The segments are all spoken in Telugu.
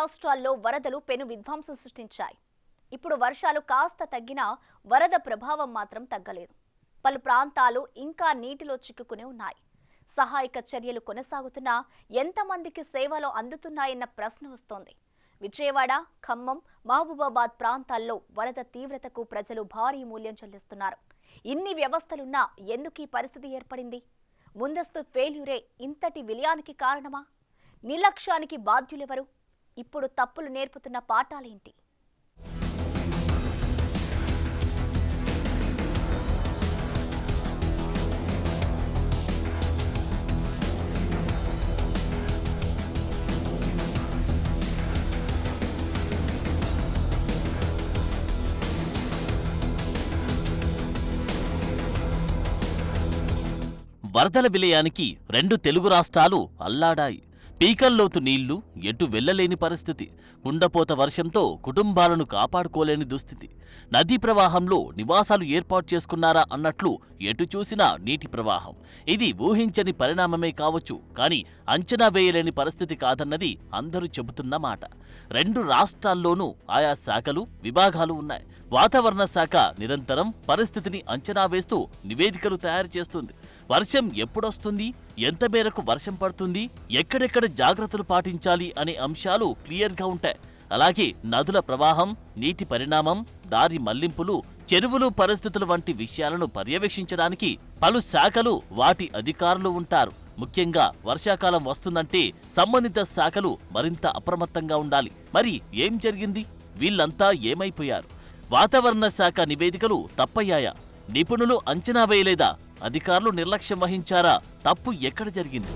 రాష్ట్రాల్లో వరదలు పెను విధ్వంసం సృష్టించాయి. ఇప్పుడు వర్షాలు కాస్త తగ్గినా వరద ప్రభావం మాత్రం తగ్గలేదు. పలు ప్రాంతాలు ఇంకా నీటిలో చిక్కుకుని ఉన్నాయి. సహాయక చర్యలు కొనసాగుతున్నా ఎంతమందికి సేవలు అందుతున్నాయన్న ప్రశ్న వస్తోంది. విజయవాడ ఖమ్మం మహబూబాబాద్ ప్రాంతాల్లో వరద తీవ్రతకు ప్రజలు భారీ మూల్యం చెల్లిస్తున్నారు. ఇన్ని వ్యవస్థలున్నా ఎందుకు ఈ పరిస్థితి ఏర్పడింది? ముందస్తు ఫెయిల్యూరే ఇంతటి విలయానికి కారణమా? నిర్లక్ష్యానికి బాధ్యులెవరు? ఇప్పుడు తప్పులు నేర్పుతున్న పాఠాలేంటి? వరదల విలయానికి రెండు తెలుగు రాష్ట్రాలు అల్లాడాయి. పీకల్లోతు నీళ్ళు ఎటు వెళ్ళలేని పరిస్థితి. కుండపోత వర్షంతో కుటుంబాలను కాపాడుకోలేని దుస్థితి. నదీ ప్రవాహంలో నివాసాలు ఏర్పాటు చేసుకున్నారా అన్నట్లు ఎటు చూసినా నీటి ప్రవాహం. ఇది ఊహించని పరిణామమే కావచ్చు కానీ అంచనా వేయలేని పరిస్థితి కాదన్నది అందరూ చెబుతున్న మాట. రెండు రాష్ట్రాల్లోనూ ఆయా శాఖలు విభాగాలు ఉన్నాయి. వాతావరణ శాఖ నిరంతరం పరిస్థితిని అంచనా వేస్తూ నివేదికలు తయారు చేస్తుంది. వర్షం ఎప్పుడొస్తుంది? ఎంత మేరకు వర్షం పడుతుంది? ఎక్కడెక్కడ జాగ్రత్తలు పాటించాలి అనే అంశాలు క్లియర్గా ఉంటాయి. అలాగే నదుల ప్రవాహం నీటి పరిణామం దారి మళ్ళింపులు చెరువులు పరిస్థితులు వంటి విషయాలను పర్యవేక్షించడానికి పలు శాఖలు వాటి అధికారులు ఉంటారు. ముఖ్యంగా వర్షాకాలం వస్తుందంటే సంబంధిత శాఖలు మరింత అప్రమత్తంగా ఉండాలి. మరి ఏం జరిగింది? వీళ్ళంతా ఏమైపోయారు? వాతావరణ శాఖ నివేదికలు తప్పయ్యాయా? నిపుణులు అంచనా వేయలేదా? అధికారులు నిర్లక్ష్యం వహించారా? తప్పు ఎక్కడ జరిగింది?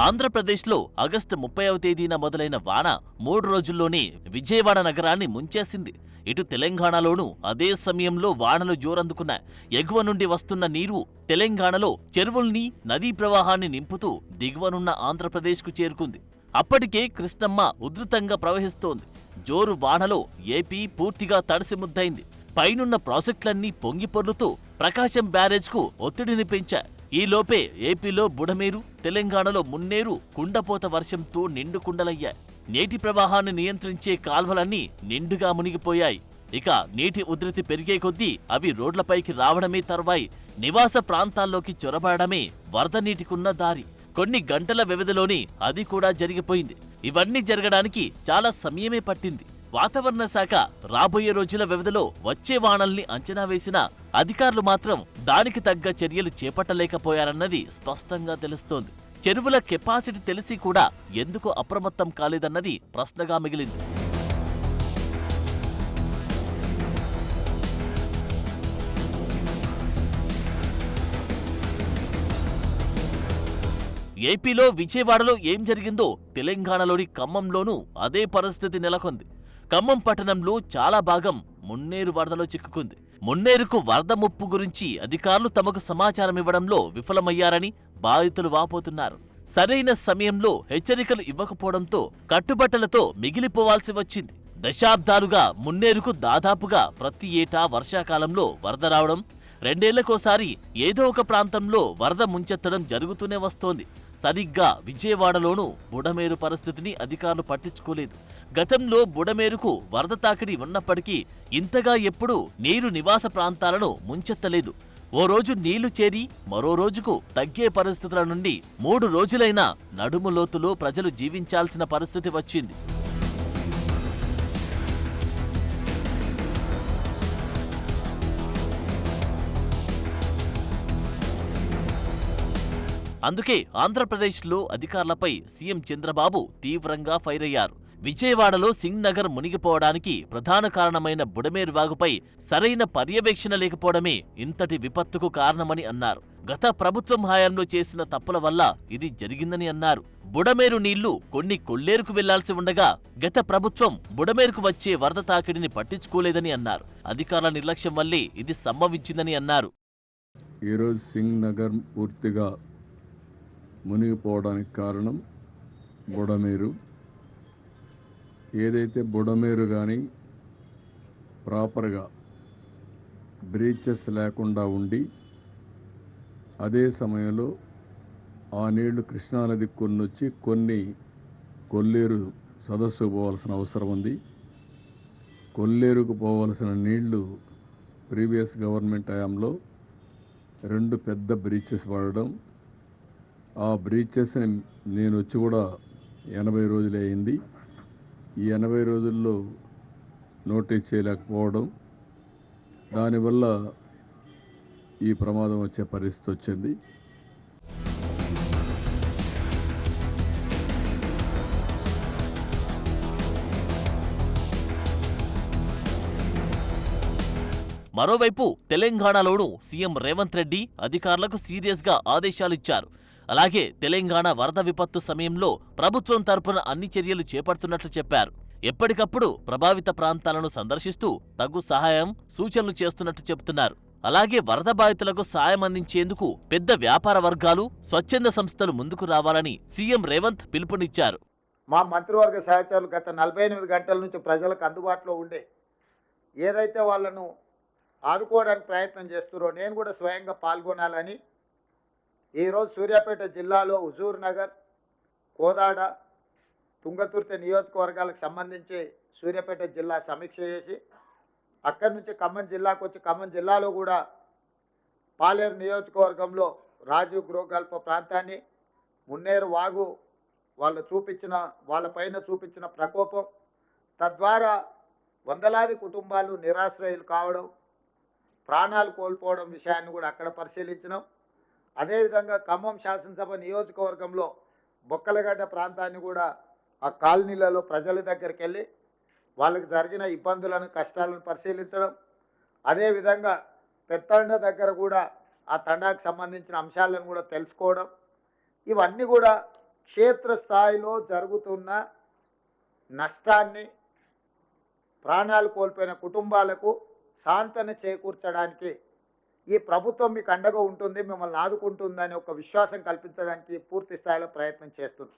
ఆంధ్రప్రదేశ్లో ఆగస్టు ముప్పైవ తేదీన మొదలైన వాన మూడు రోజుల్లోనే విజయవాడ నగరాన్ని ముంచేసింది. ఇటు తెలంగాణలోనూ అదే సమయంలో వానలు జోరందుకున్న ఎగువ నుండి వస్తున్న నీరు తెలంగాణలో చెరువుల్ని నదీ ప్రవాహాన్ని నింపుతూ దిగువనున్న ఆంధ్రప్రదేశ్కు చేరుకుంది. అప్పటికే కృష్ణమ్మ ఉధృతంగా ప్రవహిస్తోంది. జోరు వానలో ఏపీ పూర్తిగా తడిసి ముద్దైంది పైనున్న ప్రాజెక్టులన్నీ పొంగిపొర్లుతూ ప్రకాశం బ్యారేజ్కు ఒత్తిడిని పెంచాయి. ఈలోపే ఏపీలో బుడమేరు తెలంగాణలో మున్నేరు కుండపోత వర్షంతో నిండు కుండలయ్యాయి. నీటి ప్రవాహాన్ని నియంత్రించే కాల్వలన్నీ నిండుగా మునిగిపోయాయి. ఇక నీటి ఉధృతి పెరిగే కొద్దీ అవి రోడ్లపైకి రావడమే తర్వాయి. నివాస ప్రాంతాల్లోకి చొరబడమే వరద నీటికున్న దారి. కొన్ని గంటల వ్యవధిలోనే అది కూడా జరిగిపోయింది. ఇవన్నీ జరగడానికి చాలా సమయమే పట్టింది. వాతావరణ శాఖ రాబోయే రోజుల వ్యవధిలో వచ్చే వానల్ని అంచనా వేసినా అధికారులు మాత్రం దానికి తగ్గ చర్యలు చేపట్టలేకపోయారన్నది స్పష్టంగా తెలుస్తోంది. చెరువుల కెపాసిటీ తెలిసి కూడా ఎందుకు అప్రమత్తం కాలేదన్నది ప్రశ్నగా మిగిలింది. ఏపీలో విజయవాడలో ఏం జరిగిందో తెలంగాణలోని ఖమ్మంలోనూ అదే పరిస్థితి నెలకొంది. ఖమ్మం పట్టణంలో చాలా భాగం మున్నేరు వరదలో చిక్కుకుంది. మున్నేరుకు వరద ముప్పు గురించి అధికారులు తమకు సమాచారం ఇవ్వడంలో విఫలమయ్యారని బాధితులు వాపోతున్నారు. సరైన సమయంలో హెచ్చరికలు ఇవ్వకపోవడంతో కట్టుబట్టలతో మిగిలిపోవాల్సి వచ్చింది. దశాబ్దాలుగా మున్నేరుకు దాదాపుగా ప్రతి ఏటా వర్షాకాలంలో వరద రావడం రెండేళ్ళకోసారి ఏదో ఒక ప్రాంతంలో వరద ముంచెత్తడం జరుగుతూనే వస్తోంది. సరిగ్గా విజయవాడలోనూ బుడమేరు పరిస్థితిని అధికారులు పట్టించుకోలేదు. గతంలో బుడమేరుకు వరద తాకిడి ఉన్నప్పటికీ ఇంతగా ఎప్పుడూ నీరు నివాస ప్రాంతాలను ముంచెత్తలేదు. ఓ రోజు నీళ్ళు చేరి మరో రోజుకు తగ్గే పరిస్థితుల నుండి మూడు రోజులైనా నడుము లోతులో ప్రజలు జీవించాల్సిన పరిస్థితి వచ్చింది. అందుకే ఆంధ్రప్రదేశ్లో అధికారులపై సీఎం చంద్రబాబు తీవ్రంగా ఫైర్ అయ్యారు విజయవాడలో సింగ్ నగర్ మునిగిపోవడానికి ప్రధాన కారణమైన బుడమేరు వాగుపై సరైన పర్యవేక్షణ లేకపోవడమే ఇంతటి విపత్తుకు కారణమని అన్నారు. గత ప్రభుత్వం హయాంలో చేసిన తప్పుల వల్ల ఇది జరిగిందని అన్నారు. బుడమేరు నీళ్ళు కొన్ని కొల్లేరుకు వెళ్ళాల్సి ఉండగా గత ప్రభుత్వం బుడమేరుకు వచ్చే వరద తాకిడిని పట్టించుకోలేదని అన్నారు. అధికారుల నిర్లక్ష్యం వల్లే ఇది సంభవించిందని అన్నారు. ఈరోజు సింగ్ నగర్ పూర్తిగా మునిగిపోవడానికి కారణం బుడమేరు. ఏదైతే బుడమేరు కానీ ప్రాపర్గా బ్రీచెస్ లేకుండా ఉండి అదే సమయంలో ఆ నీళ్ళు కృష్ణానది కొన్ని వచ్చి కొన్ని కొల్లేరు సదస్సు పోవాల్సిన అవసరం ఉంది. కొల్లేరుకు పోవలసిన నీళ్ళు ప్రీవియస్ గవర్నమెంట్ హయాంలో రెండు పెద్ద బ్రీచెస్ పడడం ఆ బ్రీచెస్ని నేను వచ్చి కూడా ఎనభై రోజులే అయింది. ఈ ఎనభై రోజుల్లో నోటీస్ చేయలేకపోవడం దానివల్ల ఈ ప్రమాదం వచ్చే పరిస్థితి వచ్చింది. మరోవైపు తెలంగాణలోనూ సీఎం రేవంత్ రెడ్డి అధికారులకు సీరియస్గా ఆదేశాలిచ్చారు. అలాగే తెలంగాణ వరద విపత్తు సమయంలో ప్రభుత్వం తరపున అన్ని చర్యలు చేపడుతున్నట్లు చెప్పారు. ఎప్పటికప్పుడు ప్రభావిత ప్రాంతాలను సందర్శిస్తూ తగు సహాయం సూచనలు చేస్తున్నట్లు చెబుతున్నారు అలాగే వరద బాధితులకు సాయం అందించేందుకు పెద్ద వ్యాపార వర్గాలు స్వచ్ఛంద సంస్థలు ముందుకు రావాలని సీఎం రేవంత్ పిలుపునిచ్చారు. మా మంత్రివర్గ సహచరులు గత నలభై ఎనిమిది గంటల నుంచి ప్రజలకు అందుబాటులో ఉండే ఏదైతే వాళ్ళను ఆదుకోవడానికి ప్రయత్నం చేస్తున్నారో నేను కూడా స్వయంగా పాల్గొనాలని ఈరోజు సూర్యాపేట జిల్లాలో హుజూర్ నగర్ కోదాడ తుంగతుర్తి నియోజకవర్గాలకు సంబంధించి సూర్యాపేట జిల్లా సమీక్ష చేసి అక్కడి నుంచి ఖమ్మం జిల్లాకు వచ్చి ఖమ్మం జిల్లాలో కూడా పాలేరు నియోజకవర్గంలో రాజీవ్ గృహకల్ప ప్రాంతాన్ని మున్నేరు వాగు వాళ్ళు చూపించిన వాళ్ళపైన చూపించిన ప్రకోపం తద్వారా వందలాది కుటుంబాలు నిరాశ్రయులు కావడం ప్రాణాలు కోల్పోవడం విషయాన్ని కూడా అక్కడ పరిశీలించినాం. అదేవిధంగా ఖమ్మం శాసనసభ నియోజకవర్గంలో బొక్కలగడ్డ ప్రాంతాన్ని కూడా ఆ కాలనీలలో ప్రజల దగ్గరికి వెళ్ళి వాళ్ళకి జరిగిన ఇబ్బందులను కష్టాలను పరిశీలించడం. అదేవిధంగా పెత్తండ దగ్గర కూడా ఆ తండాకు సంబంధించిన అంశాలను కూడా తెలుసుకోవడం. ఇవన్నీ కూడా క్షేత్రస్థాయిలో జరుగుతున్న నష్టాన్ని ప్రాణాలు కోల్పోయిన కుటుంబాలకు సాంతన చేకూర్చడానికి ఈ ప్రభుత్వం మీకు అండగా ఉంటుంది మిమ్మల్ని ఆదుకుంటుందని ఒక విశ్వాసం కల్పించడానికి పూర్తి స్థాయిలో ప్రయత్నం చేస్తుంది.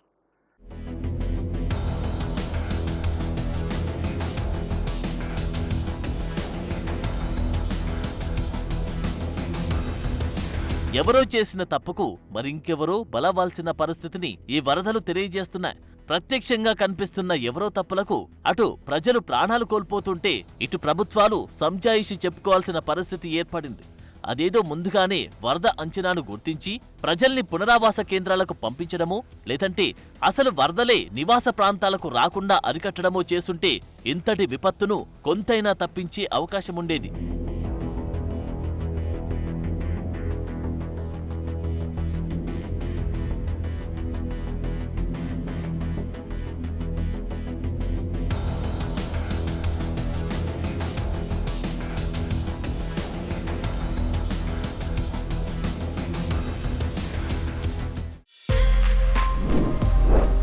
ఎవరో చేసిన తప్పుకు మరింకెవరో బలవాల్సిన పరిస్థితిని ఈ వరదలు తెలియజేస్తున్నాయి. ప్రత్యక్షంగా కనిపిస్తున్న ఎవరో తప్పులకు అటు ప్రజలు ప్రాణాలు కోల్పోతుంటే ఇటు ప్రభుత్వాలు సంజాయిషి చెప్పుకోవాల్సిన పరిస్థితి ఏర్పడింది. అదేదో ముందుగానే వరద అంచనాను గుర్తించి ప్రజల్ని పునరావాస కేంద్రాలకు పంపించడమో లేదంటే అసలు వరదలే నివాస ప్రాంతాలకు రాకుండా అరికట్టడమో చేసుంటే ఇంతటి విపత్తును కొంతైనా తప్పించే అవకాశముండేది.